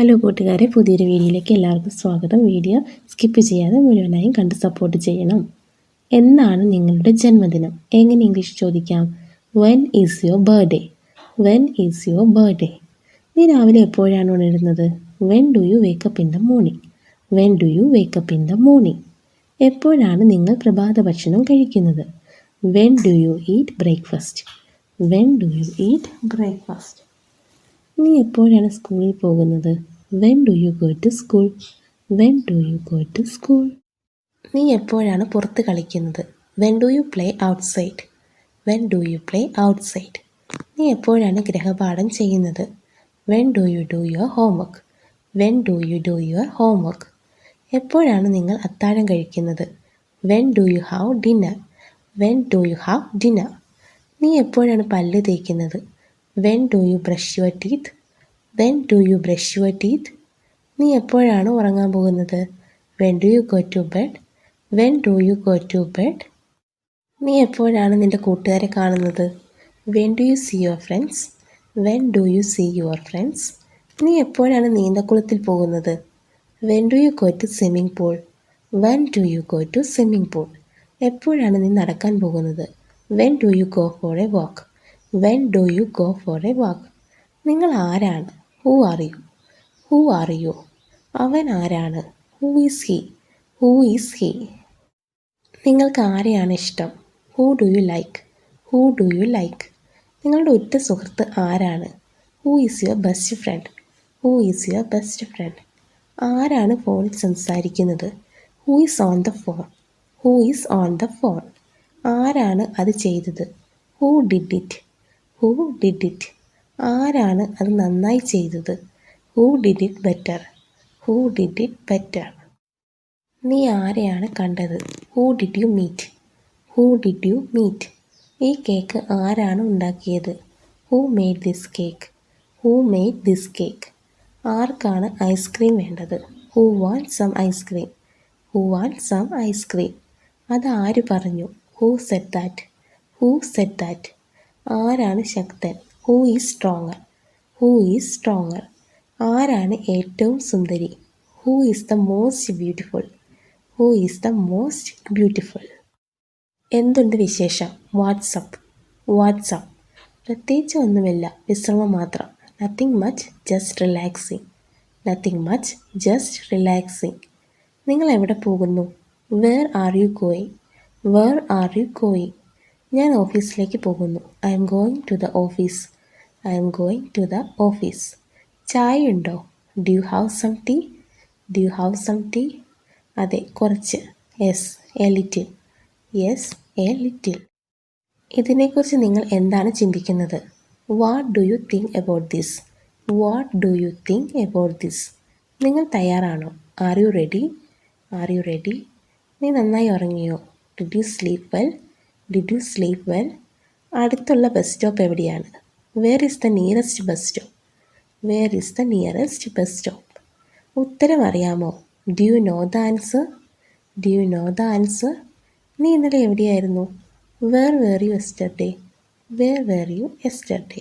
Hello കൂട്ടുകാരെ പുതിയൊരു വീഡിയോയിലേക്ക് എല്ലാവർക്കും സ്വാഗതം. വീഡിയോ സ്കിപ്പ് ചെയ്യാതെ മുഴുവനായും കണ്ട് സപ്പോർട്ട് ചെയ്യണം. എന്നാണ് നിങ്ങളുടെ ജന്മദിനം. എങ്ങനെ ഇംഗ്ലീഷ് ചോദിക്കാം? When is your birthday when is your birthday നീ രാവിലെ എപ്പോഴാണ് ഉണരുന്നത്? When do you wake up in the morning when do you wake up in the morning എപ്പോഴാണ് നിങ്ങൾ പ്രഭാത ഭക്ഷണം കഴിക്കുന്നത്? When do you eat breakfast when do you eat breakfast നീ എപ്പോഴാണ് സ്കൂളിൽ പോകുന്നത്? When do you go to school when do you go to school നീ എപ്പോഴാണ് പുറത്ത് കളിക്കുന്നത്? When do you play outside when do you play outside നീ എപ്പോഴാണ് ഗൃഹപാഠം ചെയ്യുന്നത്? When do you do your homework when do you do your homework എപ്പോഴാണ് നിങ്ങൾ അത്താഴം കഴിക്കുന്നത്? When do you have dinner when do you have dinner നീ എപ്പോഴാണ് പല്ല് തേക്കുന്നത്? When do you brush your teeth when do you brush your teeth നീ എപ്പോഴാണ് ഉറങ്ങാൻ പോകുന്നത്? When do you go to bed when do you go to bed നീ എപ്പോഴാണ് നിന്റെ കൂട്ടുകാരെ കാണുന്നത്? When do you see your friends when do you see your friends നീ എപ്പോഴാണ് നീന്തക്കുളത്തിൽ പോകുന്നത്? When do you go to swimming pool when do you go to swimming pool എപ്പോഴാണ് നീ നടക്കാൻ പോകുന്നത്? When do you go for a walk when do you go for a walk നിങ്ങൾ ആരാണ്? Who are you who are you അവൻ ആരാണ്? Who is he who is he നിങ്ങൾക്ക് ആരെയാണ് ഇഷ്ടം? Who do you like who do you like നിങ്ങളുടെ ഉറ്റ സുഹൃത്ത് ആരാണ്? Who is your best friend who is your best friend ആരാണ് ഫോണിൽ സംസാരിക്കുന്നത്? Who is on the phone who is on the phone ആരാണ് അത് ചെയ്തത്? Who did it who did it ആരാണ് അത് നന്നായി ചെയ്തത്? Who did it better who did it better നീ ആരെയാണ് കണ്ടത്? Who did you meet who did you meet ഈ കേക്ക് ആരാണ് ഉണ്ടാക്കിയത്? Who made this cake who made this cake ആർക്കാണ് ഐസ്ക്രീം വേണ്ടത്? Who want some ice cream who want some ice cream അത് ആര് പറഞ്ഞു? Who said that who said that ആരാണ് ശക്തൻ? Who is stronger who is stronger ആരാണ് ഏറ്റവും സുന്ദരി? Who is the most beautiful who is the most beautiful എന്തുണ്ട് വിശേഷം? What's up what's up പ്രത്യേകിച്ച് ഒന്നുമില്ല. വിശ്രമം മാത്രം. Nothing much just relaxing nothing much just relaxing നിങ്ങൾ എവിടെ പോകുന്നു? Where are you going where are you going ഞാൻ ഓഫീസിലേക്ക് പോകുന്നു. I'm going to the office. I'm going to the office. ചായ ഉണ്ടോ do you have some tea? Do you have some tea? അതെ കുറച്ച്. Yes a little. Yes a little. ഇതിനെക്കുറിച്ച് നിങ്ങൾ എന്താണ് ചിന്തിക്കുന്നത്? What do you think about this? What do you think about this? നിങ്ങൾ തയ്യാറാണോ? Are you ready? Are you ready? നീ നന്നായി ഉറങ്ങിയോ? Did you sleep well? Did you sleep well അടുത്തുള്ള ബസ് സ്റ്റോപ്പ് എവിടെയാണ്? Where is the nearest bus stop where is the nearest bus stop ഉത്തരം അറിയാമോ do you know the answer do you know the answer നീ ഇന്നലെ എവിടെയായിരുന്നു? Where were you yesterday where were you yesterday